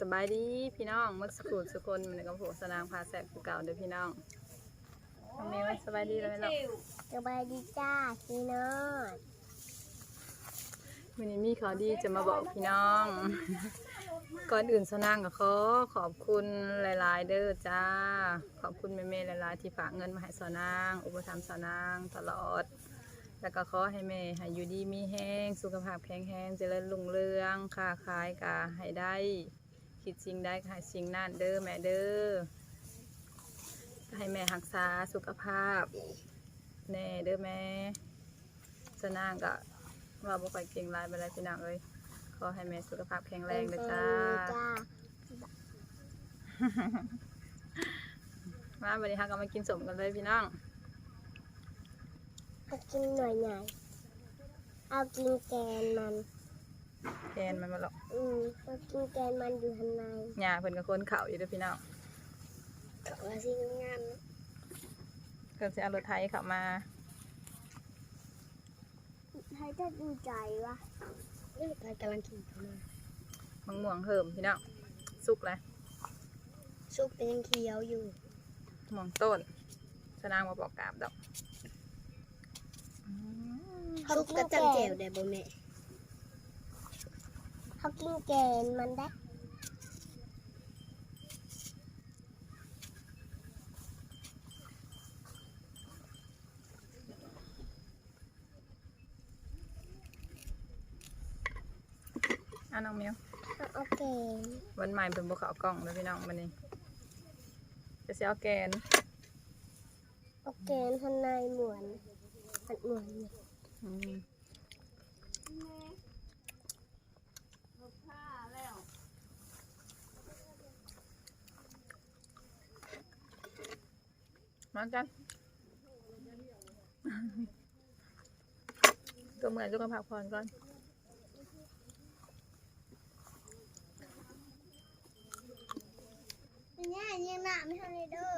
สบายดีพี่น้องมักสกูดสุคนมันกับผมสนางพาแสบกูเก่าเด้อพี่น้องน้องเมย์ว่าสบายดีแล้วไหมล่ะสบายดีจ้าพี่น้องวันนี้มีข่าวดีจะมาบอกพี่น้อง ก่อนอื่นสนางก็ขอขอบคุณหลายๆ เด้อจ้า ขอบคุณแม่ๆหลายๆ ที่ฝากเงินมาให้สนาง อุปถัมภ์สนางตลอดแล้วก็ขอให้แม่ให้อยู่ดีมีแห้ง สุขภาพแข็งแรงเจริญรุ่งเรืองค้าขายกะให้ได้ คิดสิ่งใดก็ให้สิ่งนั้นเด้อแม่เด้อให้แม่รักษาสุขภาพแน่เด้อแม่สนางก็ว่าบ่ค่อยเก่งหลายไปเลยพี่น้องเอ้ยขอให้แม่สุขภาพแข็งแรงเด้อจ้าจ้ามาวันนี้ฮะก็มากินสมกันเลยพี่น้องเอากินหน่อยหน่อยเอากินแกนมัน แกนมันมาหรอกอืมเอากินแกนมันอยู่ข้างในหญ้าเพิ่นก็คนเข่าอยู่เด้อพี่น้องขอสิงามๆนะเพิ่นสิเอารถไถเข้ามาใครจะดีใจวะเรื่องการกำลังกินเข้ามามังม่วงเหิมพี่น้องสุกเลยซุปเป็นยังเคี้ยวอยู่ม่วงต้นสนางมาบอกกราบดอก ซุปกระจังแจวได้บ่แม่ เขากินแกนมันได้อะน้องเมียวเอาเอาแกนวันใหม่เป็นบุเขากล้องเลยพี่น้องมันนี่จะเสียแกนเอาแกนข้างในเหมือนมันเหมือนเนี่ย มมากันตัวเหมือนจุกพักผ่อนก่อนเนี่ยยังหนาไม่ทันเลยเด้อ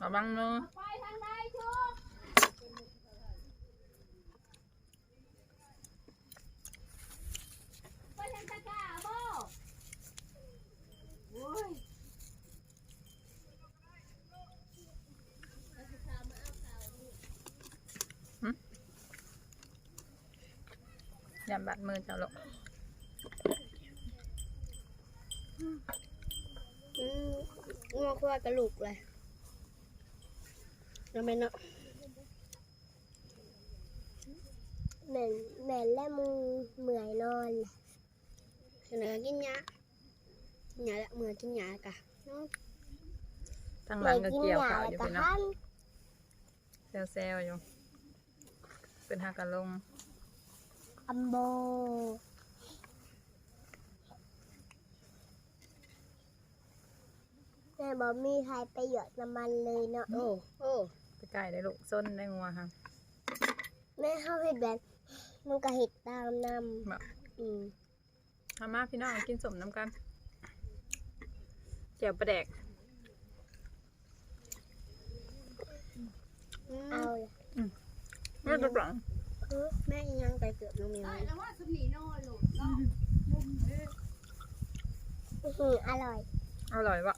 ระวังเนอะ ไปทางใดชูไปทางตะกร้าบ่โอ้ย อย่าบัดมือเจ้าลูกอืมงอคั่วกระลูกเลยแล้วแม่เนาะแม่นแม่นและมึงเหมื่อยนอนแหละเสนอกินยากินยาและเมื่อยกินยากะเนาะทางหลังก็เกี่ยวข่าวอยู่แม่พี่กินน้ยาองแล้วก็เซลๆอยู่เป็นหากันลง อัมโบแม่บอกมีใครไปหยดน้ำมันเลยเนาะโอ้โอ้ไปใกล้ได้ลูกส้นได้งัวค่ะแม่เข้าเห็ดแบบมันก็เห็ดตามนแบบำอืมทำมาพี่น้องกินสมน้ำกันเจียวปลาแดกเอาเลยไม่ตุกหลัง แม่ยังไปเกือบน้องมิวอื้อหืออร่อย อร่อยวะ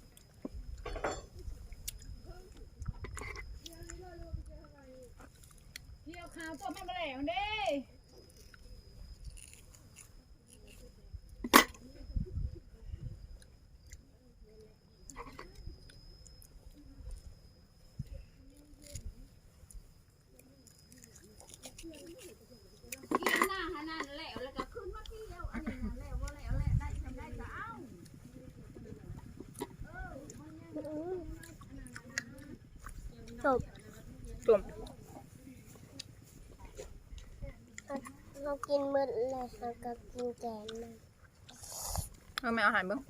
เกี่ยวขาวตัวมาแมลงเด้ เกี่ยวหน้าหานั่นแล้วแล้วก็ขึ้นมาเกี่ยวอันนี้นั่นแล้วว่าแล้วแหละได้ทำได้ก็เอา จบ ตุ่ม เรากินหมืด เลยเราก็กินแกงมันเอาแมวหายเบิ้ง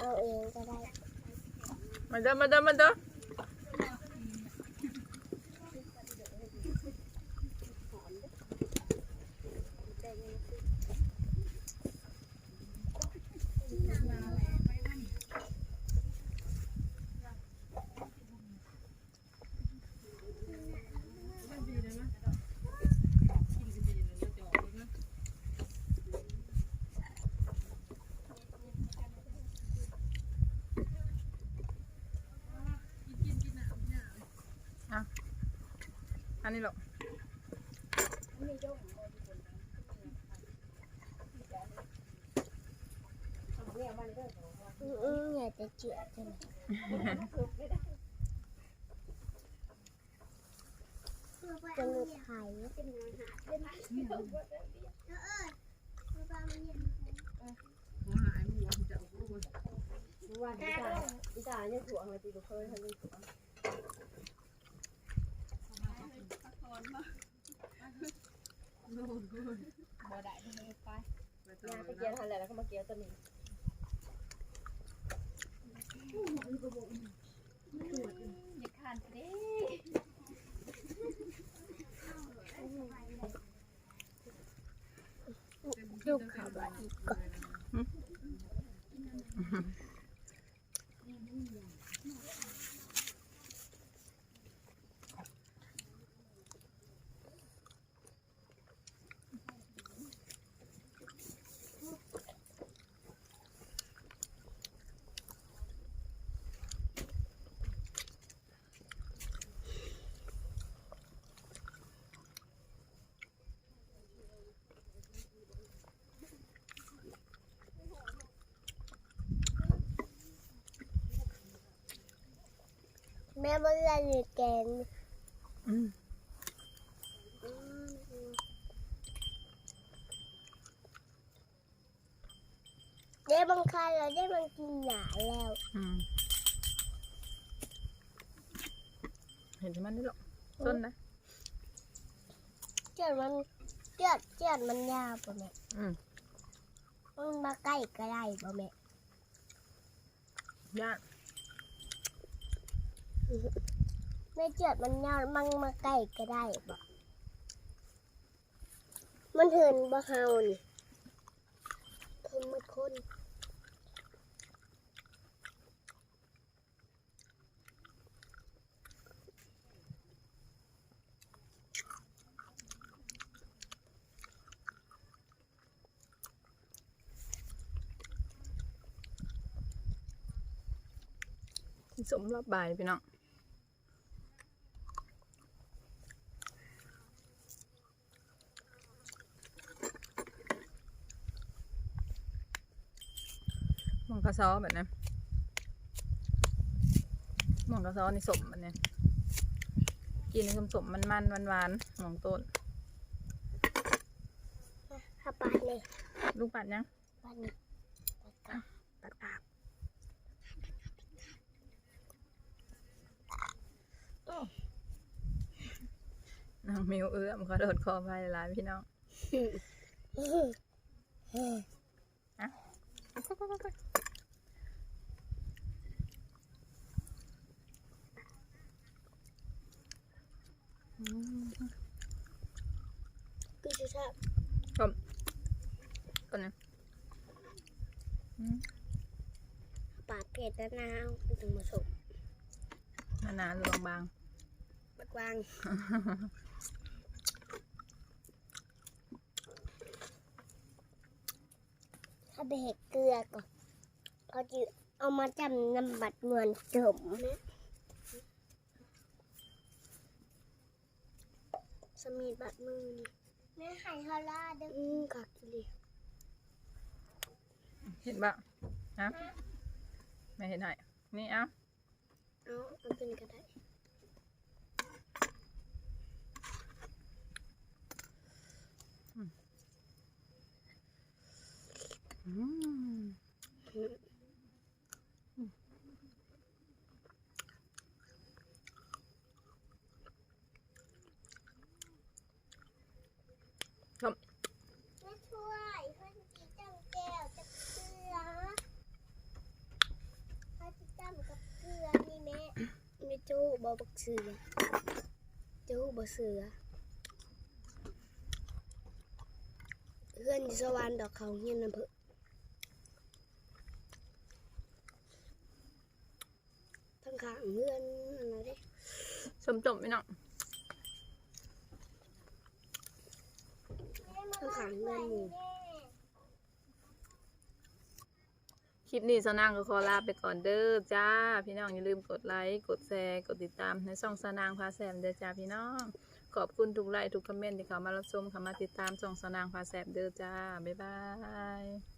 เอาเองก็ได้ มาเด้อมาเด้อมาเด้อ นนี้หรอกอืมอย่าจะเจือจังจะหลุดไข่ว่าอีตาอีตาเนี่ยถั่วมาตีกับเคยทำเป็นถั่ว บ่ได้ไม่ได้ไปงานไปเกี่ยวทันแล้วก็มาเกี่ยวตัวนี้อย่าขันเด้ลูกเขาบ่อีกก่อน แม่บ่ได้เรียนแกงอืมได้บางครั้งเราได้บางกินหยาแล้วอืมเห็นที่มันนี่หรอกต้นนะ เจือดมันเจือดเจือดมันยาวป่ะแม่อืมมันมาใกล้ก็ได้ป่ะแม่ยาก แม่เจือดมันยาวมันมาใกล้ก็ได้ป่ะมันเหินบ่เฮานี่คนมันคนสมรับบายพี่น้อง มองกระซอแบบนี้มองกระซอนี่สมแบบนี้กินสมสมมันมันหวานหวานๆมองต้นถ้าปาดเลย ลูกปัดยังปาดนี่ปาดกลางตัดอาบน้องมิวเอื้อมขอโดดคอไปหลายพี่น้องอืม คือจะชอบต้นนี้อืมปาดเผ็ดแล้วนาวถึงมาสมหนาๆหรือบางบักวางถ้าไปเห็ดเกลือก่อนเขาจะเอามาจำน้ำบัดเงินจมส มีดบัดมือนี่แม่ไข่ฮาร่าเด้ออืมกักกิเลยๆเห็นปะฮะไม่เห็นไหนนี่เอ้าเอาเอาเป็นก็ได้อืมครับ แม่ช่วยเพื่อนจีจังแก้วจะเกลือเขาจะจำกับเกลือนี่แม่ไม่จู้บ อบักเสือจู้บอเสือเพื่อนอยู่สวรรค์ดอกเขาเฮียนน้ำเพิ่นทั้งขางเพื่อนอะไรเด้สมจบพี่น้องทั้งขางเพื่อนหมู่ คลิปนี้สนางก็ขอลาไปก่อนเด้อจ้า พี่น้องอย่าลืมกดไลค์กดแชร์กดติดตามในช่องสนางพาแซมเด้อจ้าพี่น้องขอบคุณทุกไลค์ทุกคอมเมนต์ที่เข้ามารับชมเข้ามาติดตามช่องสนางพาแสบเด้อจ้าบ๊ายบาย